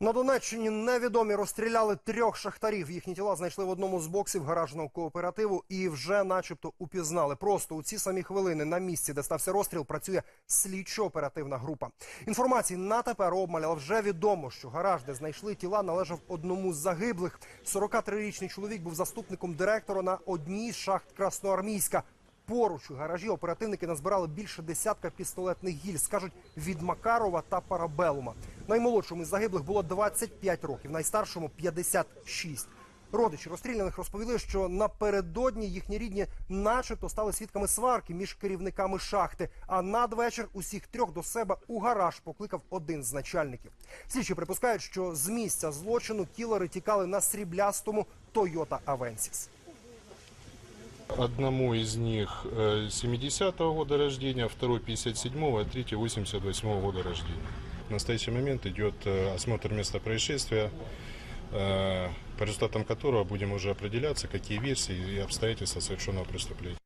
На Донеччині невідомі розстріляли трьох шахтарів. Їхні тіла знайшли в одному з боксів гаражного кооперативу і вже, начебто, упізнали. Просто у ці самі хвилини на місці, де стався розстріл, працює слідчо-оперативна група. Інформації на тепер обмаль, але вже відомо, що гараж, де знайшли тіла, належав одному з загиблих. 43-річний чоловік був заступником директора на одній з шахт Красноармійська. Поруч у гаражі оперативники назбирали більше десятка пістолетних гіль, скажуть від Макарова та Парабелума. Наймолодшому із загиблих було 25 років, найстаршому 56. Родичі розстріляних розповіли, що напередодні їхні рідні, начебто, стали свідками сварки між керівниками шахти. А надвечір усіх трьох до себе у гараж покликав один з начальників. Слідчі припускають, що з місця злочину кілери тікали на сріблястому Toyota Avensis. Одному из них э, 70-го года рождения, второй 57-го, а третий 88-го года рождения. В настоящий момент идет э, осмотр места происшествия, э, по результатам которого будем уже определяться, какие версии и обстоятельства совершенного преступления.